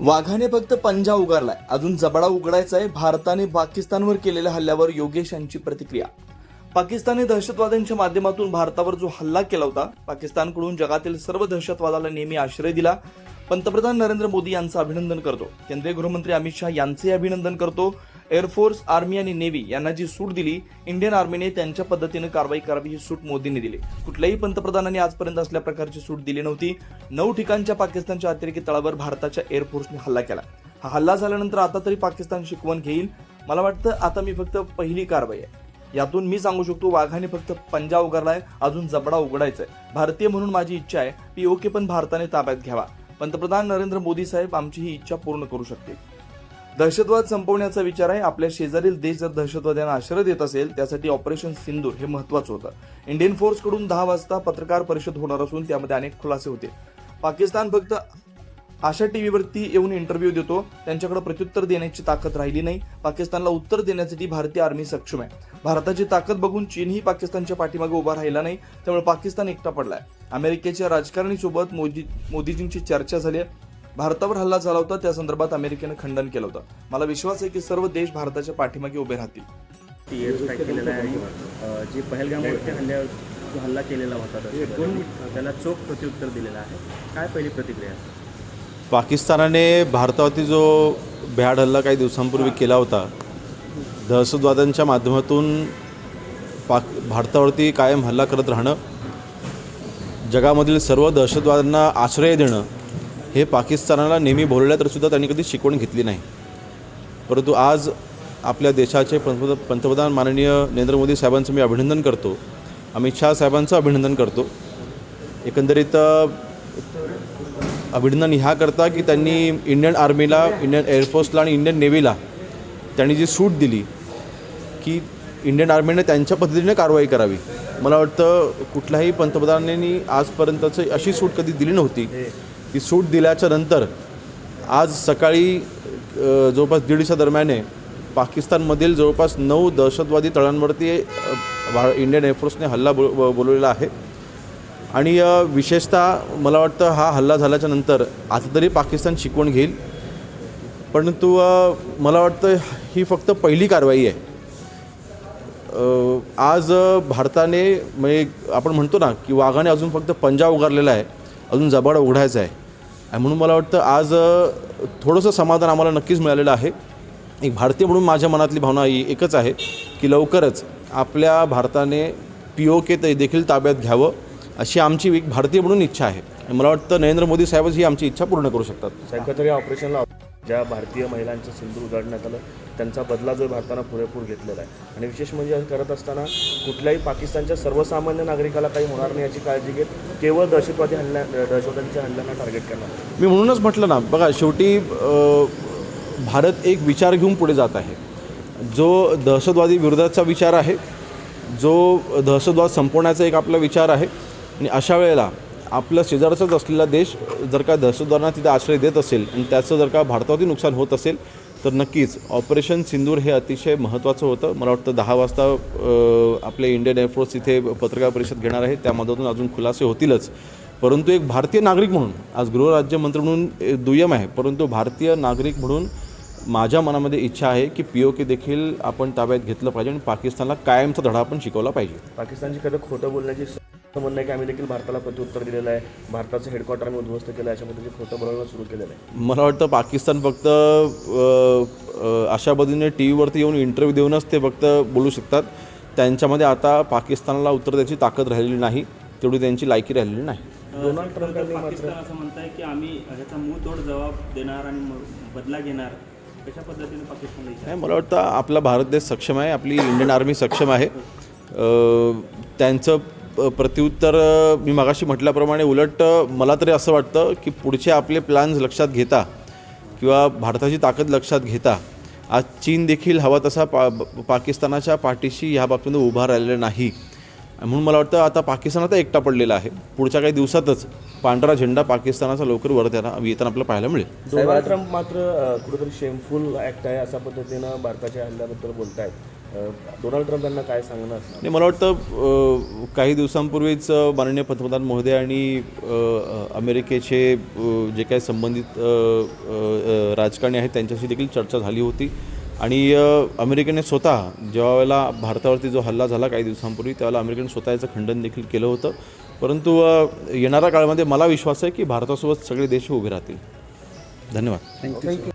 वाघाने फक्त पंजा उगारलाय. अजून जबडा उघडायचा आहे भारताने पाकिस्तानवर केलेल्या हल्ल्यावर योगेश यांची प्रतिक्रिया. पाकिस्तानने दहशतवाद्यांच्या माध्यमातून भारतावर जो हल्ला केला होता पाकिस्तानकडून जगातील सर्व दहशतवादाला नेहमी आश्रय दिला. पंतप्रधान नरेंद्र मोदी यांचं अभिनंदन करतो. केंद्रीय गृहमंत्री अमित शहा यांचेही अभिनंदन करतो. एअरफोर्स आर्मी आणि नेव्ही यांना जी सूट दिली इंडियन आर्मीने त्यांच्या पद्धतीनं कारवाई करावी ही सूट मोदींनी दिली. कुठल्याही पंतप्रधानांनी आजपर्यंत असल्या प्रकारची सूट दिली नव्हती. नऊ ठिकाणच्या पाकिस्तानच्या अतिरेकी तळावर भारताच्या एअरफोर्सने हल्ला केला. हा हल्ला झाल्यानंतर आता तरी पाकिस्तान शिकवण घेईल. मला वाटतं आता मी फक्त पहिली कारवाई आहे. यातून मी सांगू शकतो वाघाने फक्त पंजा उगारलाय अजून जबडा उघडायचाय. भारतीय म्हणून माझी इच्छा आहे पीओके पण भारताने ताब्यात घ्यावा. पंतप्रधान नरेंद्र मोदी साहेब आमची ही इच्छा पूर्ण करू शकतील. दहशतवाद संपवण्याचा विचार आहे. आपल्या शेजारील देश जर दहशतवाद्यांना आश्रय देत असेल त्यासाठी ऑपरेशन सिंदूर हे महत्वाचं होतं. इंडियन फोर्सकडून दहा वाजता पत्रकार परिषद होणार असून त्यामध्ये अनेक खुलासे होते पाकिस्तान फक्त आशा टीव्हीवरती येऊन इंटरव्ह्यू देतो. त्यांच्याकडे प्रत्युत्तर देण्याची ताकद राहिली नाही. पाकिस्तानला उत्तर देण्यासाठी भारतीय आर्मी सक्षम आहे. भारताची ताकद बघून चीनही पाकिस्तानच्या पाठीमागे उभा राहिला नाही. त्यामुळे पाकिस्तान एकटा पडलाय. अमेरिकेच्या राजकारणीसोबत मोदी मोदीजींची चर्चा झाली आहे. भारतावर हल्ला झाला होता त्या संदर्भात अमेरिकेनं खंडन केलं होतं. मला विश्वास आहे की सर्व देश भारताच्या पाठीमागे उभे राहतील. केलेला आहे जे पहलगामवरती हल्ल्यावर जो हल्ला केलेला होता त्याला चोख प्रत्युत्तर दिलेलं आहे. काय पहिली प्रतिक्रिया पाकिस्तानाने भारतावरती जो भ्याड हल्ला काही दिवसांपूर्वी केला होता दहशतवाद्यांच्या माध्यमातून पाक भारतावरती कायम हल्ला करत राहणं जगामधील सर्व दहशतवाद्यांना आश्रय देणं हे पाकिस्तानाला नेहमी बोलल्या तर सुद्धा त्यांनी कधी शिकवण घेतली नाही. परंतु आज आपल्या देशाचे पंतप्रधान पंतप्रधान माननीय नरेंद्र मोदी साहेबांचं मी अभिनंदन करतो. अमित शहा साहेबांचं अभिनंदन करतो. एकंदरीत अ, अभिनंदन ह्याकरता की त्यांनी इंडियन आर्मीला इंडियन एअरफोर्सला आणि इंडियन नेव्हीला त्यांनी जी सूट दिली की इंडियन आर्मीने त्यांच्या पद्धतीने कारवाई करावी. मला वाटतं कुठल्याही पंतप्रधानांनी आजपर्यंतच अशी सूट कधी दिली नव्हती. ती सूट दिल्याच्या नंतर आज सकाळी जवळपास दीडच्या दरम्याने पाकिस्तानमधील जवळपास नऊ दहशतवादी तळांवरती भा इंडियन एअरफोर्सने हल्ला बोल ब- बोलवलेला आहे. आणि विशेषतः मला वाटतं हा हल्ला झाल्याच्यानंतर आता तरी पाकिस्तान शिकवण घेईल. परंतु मला वाटतं ही फक्त पहिली कारवाई आहे. आज भारताने म्हणजे आपण म्हणतो ना की वाघाने अजून फक्त पंजा उगारलेला आहे. अजून जबाड उघडायचा आहे. आणि म्हणून मला वाटतं आज थोडंसं समाधान आम्हाला नक्कीच मिळालेलं आहे. एक भारतीय म्हणून माझ्या मनातली भावना ही एकच आहे की लवकरच आपल्या भारताने पी ओ के ते देखील ताब्यात घ्यावं अशी आमची एक भारतीय म्हणून इच्छा आहे. मला वाटतं नरेंद्र मोदी साहेबच ही आमची इच्छा पूर्ण करू शकतात. साहेब तरी ऑपरेशनला ज्या भारतीय महिलांचं सिंधू उजाडण्यात आलं त्यांचा बदला जो भारतानं पुरेपूर घेतलेला आहे. आणि विशेष म्हणजे करत असताना कुठल्याही पाकिस्तानच्या सर्वसामान्य नागरिकाला काही होणार नाही याची काळजी घेत केवळ दहशतवादी हल्ल्या दहशतवाद्यांच्या हल्ल्यांना टार्गेट करणार मी म्हणूनच म्हटलं ना बघा शेवटी भारत एक विचार घेऊन पुढे जात आहे. जो दहशतवादी विरोधाचा विचार आहे जो दहशतवाद संपवण्याचा एक आपला विचार आहे आणि अशा वेळेला आपलं शेजारचाच असलेला देश जर का दहशतवादांना तिथे आश्रय देत असेल आणि त्याचं जर का भारतावरती नुकसान होत असेल तर नक्कीच ऑपरेशन सिंदूर हे अतिशय महत्त्वाचं होतं. मला वाटतं दहा वाजता आपले इंडियन एअरफोर्स इथे पत्रकार परिषद घेणार आहे. त्यामधून अजून खुलासे होतीलच. परंतु एक भारतीय नागरिक म्हणून आज गृहराज्यमंत्री म्हणून दुय्यम आहे. परंतु भारतीय नागरिक म्हणून माझ्या मनामध्ये इच्छा आहे की पी ओ के देखील आपण ताब्यात घेतलं पाहिजे आणि पाकिस्तानला कायमचा धडा आपण शिकवला पाहिजे. पाकिस्तानची खरं खोटं बोलण्याची स- म्हणणं आहे की आम्ही देखील भारताला प्रत्युत्तर दिलेलं आहे. भारताचं हेडक्वार्टर आम्ही उद्ध्वस्त केलं आहे. अशा पद्धतीने खोटं बोलवणं सुरू केलेलं आहे. मला वाटतं पाकिस्तान फक्त अशा पद्धतीने टी व्हीवरती येऊन इंटरव्ह्यू देऊनच ते फक्त बोलू शकतात. त्यांच्यामध्ये आता पाकिस्तानला उत्तर द्यायची ताकद राहिलेली नाही. तेवढी त्यांची लायकी राहिलेली नाही. डोनाल्ड पाकिस्तान असं म्हणताय की आम्ही ह्याचा मुंहतोड जबाब देणार आणि बदला घेणार. कशा पद्धतीने पाकिस्तानला इशारा? नाही मला वाटतं आपला भारत देश सक्षम आहे. आपली इंडियन आर्मी सक्षम आहे. त्यांचं प्रत्युत्तर मी मागाशी म्हटल्याप्रमाणे उलट मला तरी असं वाटतं की पुढचे आपले प्लॅन्स लक्षात घेता किंवा भारताची ताकद लक्षात घेता आज चीन देखील हवा तसा पा पाकिस्तानाच्या पाठीशी ह्या बाबतीमध्ये उभा राहिलेला नाही. म्हणून मला वाटतं आता पाकिस्तान आता एकटा पडलेला आहे. पुढच्या काही दिवसातच पांढरा झेंडा पाकिस्तानाचा लवकर वर येताना येताना आपल्याला पाहायला मिळेल. डोनाल्ड ट्रम्प मात्र कुठेतरी शेमफुल ॲक्ट आहे अशा पद्धतीनं भारताच्या हल्ल्याबद्दल बोलत आहेत डोनाल्ड ट्रम्प यांना काय सांगणार? आणि मला वाटतं काही दिवसांपूर्वीच माननीय पंतप्रधान महोदय आणि अमेरिकेचे जे काही संबंधित राजकारणी आहेत त्यांच्याशी देखील चर्चा झाली होती. आणि अमेरिकेने स्वतः जेव्हा वेळेला भारतावरती जो हल्ला झाला काही दिवसांपूर्वी त्यावेळेला अमेरिकेने स्वतः याचं खंडन देखील केलं होतं. परंतु येणाऱ्या काळामध्ये मला विश्वास आहे की भारतासोबत सगळे देश उभे राहतील. धन्यवाद.